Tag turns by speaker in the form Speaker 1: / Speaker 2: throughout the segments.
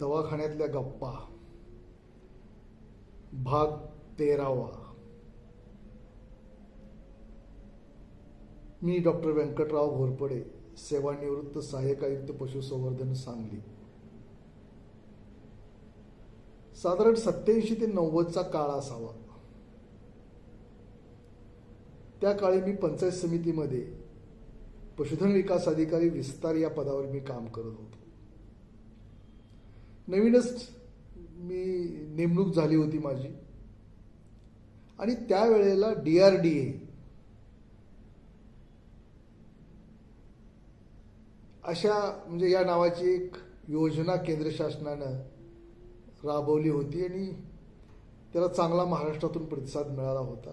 Speaker 1: दवाखान्यातल्या गप्पा. भाग तेरावा. मी डॉक्टर व्यंकटराव घोरपडे सेवानिवृत्त सहाय्यक आयुक्त पशुसंवर्धन सांगली. साधारण सत्याऐंशी ते नव्वदचा काळ असावा. त्या काळी मी पंचायत समितीमध्ये पशुधन विकास अधिकारी विस्तार या पदावर मी काम करत होतो. नवीनच मी नेमणूक झाली होती माझी. आणि त्यावेळेला डी आर डी ए. अशा म्हणजे या नावाची एक योजना केंद्र शासनानं राबवली होती आणि त्याला चांगला महाराष्ट्रातून प्रतिसाद मिळाला होता.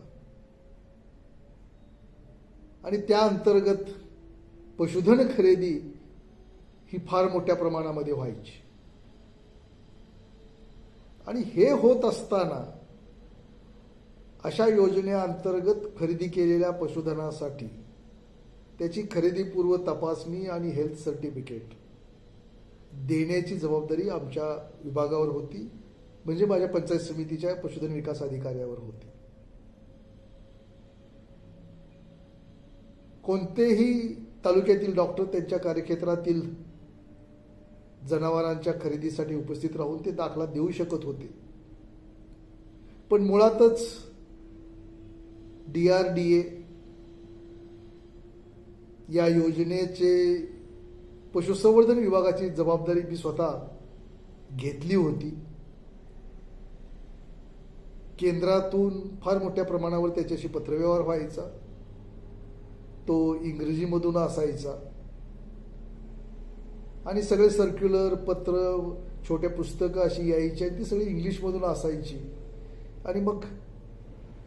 Speaker 1: आणि त्या अंतर्गत पशुधन खरेदी ही फार मोठ्या प्रमाणामध्ये व्हायची. आणि हे होत असताना अशा योजनेअंतर्गत खरेदी केलेल्या पशुधनासाठी त्याची खरेदीपूर्व तपासणी आणि हेल्थ सर्टिफिकेट देण्याची जबाबदारी आमच्या विभागावर होती म्हणजे माझ्या पंचायत समितीच्या पशुधन विकास अधिकाऱ्यावर होती. कोणतेही तालुक्यातील डॉक्टर त्यांच्या कार्यक्षेत्रातील जनावरांच्या खरेदीसाठी उपस्थित राहून ते दाखला देऊ शकत होते. पण मुळातच डी आर डी ए या योजनेचे पशुसंवर्धन विभागाची जबाबदारी मी स्वतः घेतली होती. केंद्रातून फार मोठ्या प्रमाणावर त्याच्याशी पत्रव्यवहार व्हायचा. तो इंग्रजीमधून असायचा. आणि सगळे सर्क्युलर पत्र छोट्या पुस्तकं अशी यायची आणि ती सगळी इंग्लिशमधून असायची. आणि मग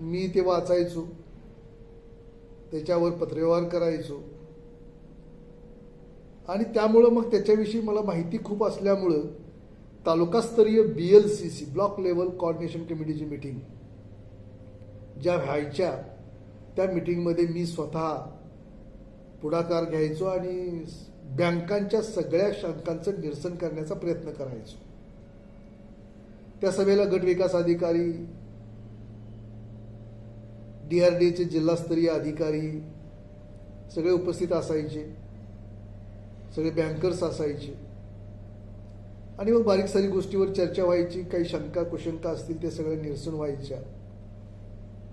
Speaker 1: मी ते वाचायचो. त्याच्यावर पत्रव्यवहार करायचो. आणि त्यामुळं मग त्याच्याविषयी मला माहिती खूप असल्यामुळं तालुकास्तरीय B L C C block level coordination कमिटीची मिटिंग ज्या व्हायच्या त्या मिटिंगमध्ये मी स्वतः पुढाकार घ्यायचो आणि बँकांच्या सगळ्या शंकांचं निरसन करण्याचा प्रयत्न करायचो. त्या सभेला गट विकास अधिकारी डी आर जिल्हास्तरीय अधिकारी सगळे उपस्थित असायचे. सगळे बँकर्स असायचे. आणि मग बारीक सारी गोष्टीवर चर्चा व्हायची काही शंका कुशंका असतील ते सगळे निरसन व्हायच्या.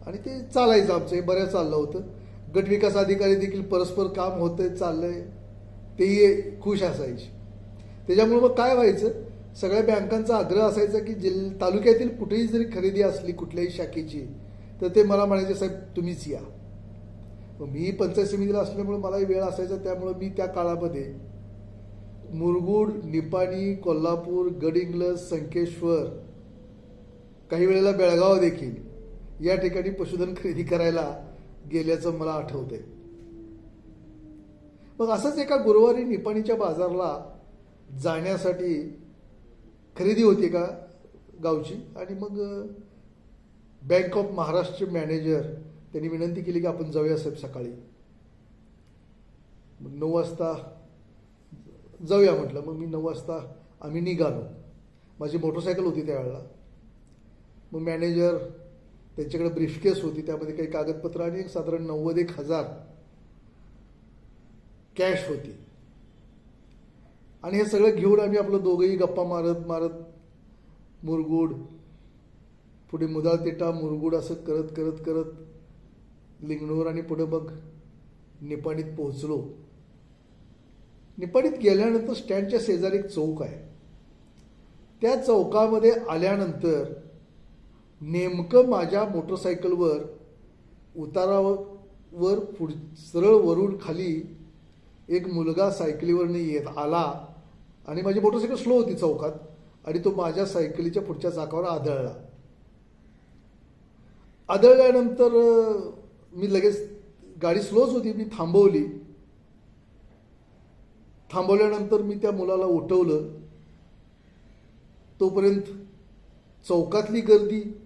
Speaker 1: आणि ते चालायचं आमचं हे बऱ्याच चाललं होतं. गट विकास अधिकारी देखील परस्पर काम होतंय चाललंय. तेही खुश असायची. त्याच्यामुळे मग काय व्हायचं? सगळ्या बँकांचा आग्रह असायचा की जिल तालुक्यातील कुठेही जरी खरेदी असली कुठल्याही शाखेची तर ते मला म्हणायचे साहेब तुम्हीच या. मग मी पंचायत समितीला असल्यामुळे मलाही वेळ असायचा त्यामुळं मी त्या काळामध्ये मुरगुड निपाणी कोल्हापूर गडिंग्लज संकेश्वर काही वेळेला बेळगाव देखील या ठिकाणी पशुधन खरेदी करायला गेल्याचं मला आठवतंय. मग असंच एका गुरुवारी निपाणीच्या बाजारला जाण्यासाठी खरेदी होती का गावची? आणि मग बँक ऑफ महाराष्ट्रचे मॅनेजर त्यांनी विनंती केली की आपण जाऊया साहेब सकाळी. मग नऊ वाजता जाऊया म्हटलं. मग मी नऊ वाजता आम्ही निघालो. माझी मोटरसायकल होती त्यावेळेला. मग मॅनेजर त्यांच्याकडे ब्रीफकेस होती. त्यामध्ये काही कागदपत्र आणि एक साधारण नव्वद एक हजार कॅश होती. आणि हे सगळं घेऊन आम्ही आपलं दोघंही गप्पा मारत मारत मुरगुड पुढे मुदाळतिट्टा मुरगुड असं करत करत करत लिंगणूर आणि पुढे मग निपाणीत पोहोचलो. निपाणीत गेल्यानंतर स्टँडच्या शेजारी एक चौक आहे. त्या चौकामध्ये आल्यानंतर नेमकं माझ्या मोटरसायकलवर उतारावर पुढ सरळ वरून खाली एक मुलगा सायकलीवरनं येत आला आणि माझी मोटरसायकल स्लो होती चौकात आणि तो माझ्या सायकलीच्या पुढच्या चाकावर आदळला. आदळल्यानंतर मी लगेच गाडी स्लोच होती मी थांबवली. थांबवल्यानंतर मी त्या मुलाला उठवलं. तोपर्यंत चौकातली गर्दी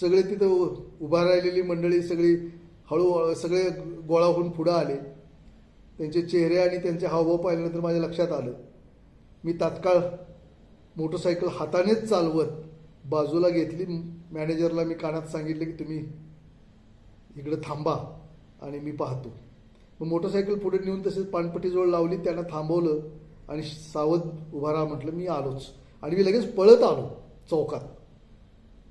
Speaker 1: सगळे तिथं उ- उभा राहिलेली मंडळी सगळी हळूहळू सगळे गोळा होऊन पुढं आले. त्यांचे चेहरे आणि त्यांचे हावभाव पाहिल्यानंतर माझ्या लक्षात आलं. मी तात्काळ मोटरसायकल हातानेच चालवत बाजूला घेतली. मॅनेजरला मी कानात सांगितलं की तुम्ही इकडं थांबा आणि मी पाहतो. मग मोटरसायकल पुढे नेऊन तसेच पानपट्टीजवळ लावली. त्यांना थांबवलं आणि सावध उभा राहा म्हटलं मी आलोच. आणि मी लगेच पळत आलो चौकात.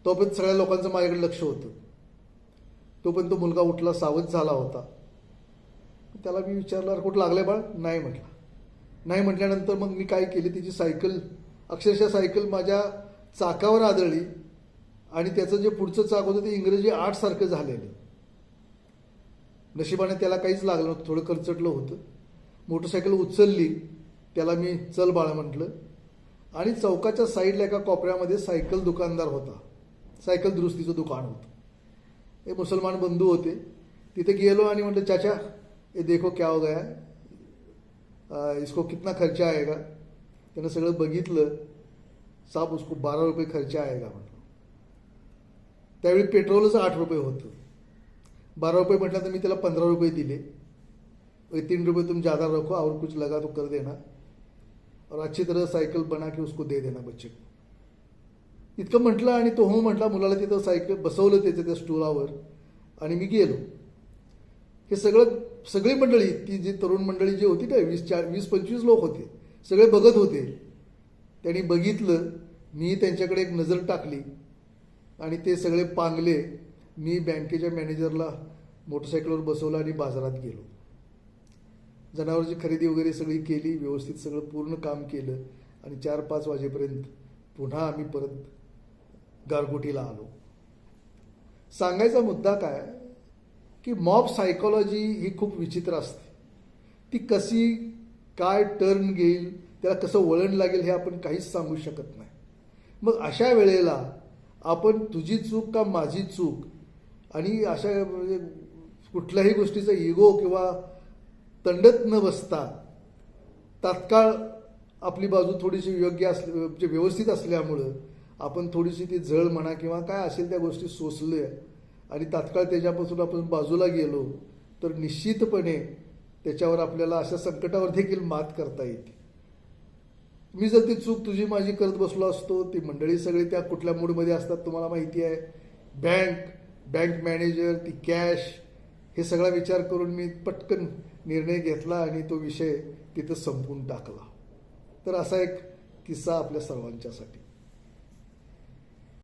Speaker 1: तोपर्यंत सगळ्या लोकांचं माझ्याकडे लक्ष होतं. तोपर्यंत तो मुलगा उठला सावध झाला होता. त्याला मी विचारलं "अरे कुठं आहे बाळ? नाही म्हटलं. नाही म्हटल्यानंतर मग मी काय केली तिची सायकल अक्षरशः सायकल माझ्या चाकावर आदळली आणि त्याचं जे पुढचं चाक होतं ते इंग्रजी आठसारखं झालेलं. नशिबाने त्याला काहीच लागलं नव्हतं थोडं खर्चटलं होतं. मोटरसायकल उचलली त्याला मी चल बाळा म्हटलं. आणि चौकाच्या साईडला एका कोपऱ्यामध्ये सायकल दुकानदार होता. सायकल दुरुस्तीचं दुकान होतं. हे मुसलमान बंधू होते. तिथे गेलो आणि म्हटलं चाचा ये देखो क्या हो गया आ, इसको कितना खर्चा आएगा? त्यानं सगळं बघितलं साप उसको बारा रुपये खर्चा आएगा म्हटलं। त्यावेळी पेट्रोलच आठ रुपये होतं. बारा रुपये म्हटलं तर मी त्याला पंधरा रुपये दिले. तीन रुपये तुम ज़्यादा रखो और कुछ लगा तो कर देना. और अच्छी तरह सायकल बना के उसको दे देना बच्चे को। इतकं म्हटलं आणि तो हो म्हटला मुलाला तिथं सायकल बसवलं त्याच्या त्या स्टूलावर आणि मी गेलो. हे सगळं सगळी मंडळी ती जी तरुण मंडळी जी होती ना वीस चार वीस पंचवीस लोक होते सगळे बघत होते. त्यांनी बघितलं मी त्यांच्याकडे एक नजर टाकली आणि ते सगळे पांगले मी बँकेच्या मॅनेजरला मोटरसायकलवर बसवलं आणि बाजारात गेलो. जनावरांची खरेदी वगैरे सगळी केली व्यवस्थित सगळं पूर्ण काम केलं आणि चार पाच वाजेपर्यंत पुन्हा आम्ही परत गारगोटीला आलो. सांगायचा मुद्दा काय की मॉब सायकोलॉजी ही खूप विचित्र असते. ती कशी काय टर्न घेईल त्याला कसं वळण लागेल हे आपण काहीच सांगू शकत नाही. मग अशा वेळेला आपण तुझी चूक का माझी चूक आणि अशा म्हणजे कुठल्याही गोष्टीचा इगो किंवा तंडत न बसता तात्काळ आपली बाजू थोडीशी योग्य असली म्हणजे व्यवस्थित असल्यामुळं आपण थोडीशी ती झळ म्हणा किंवा काय असेल त्या गोष्टी सोसल्या. आणि तात्काळ त्याच्यापासून आपण बाजूला गेलो तर निश्चितपणे त्याच्यावर आपल्याला अशा संकटावर देखील मात करता येते. मी जर ती चूक तुझी माझी करत बसलो असतो ती मंडळी सगळी त्या कुठल्या मूडमध्ये असतात तुम्हाला माहिती आहे. बँक बँक मॅनेजर ती कॅश हे सगळा विचार करून मी पटकन निर्णय घेतला आणि तो विषय तिथं संपून टाकला. तर असा एक किस्सा आपल्या सर्वांच्यासाठी.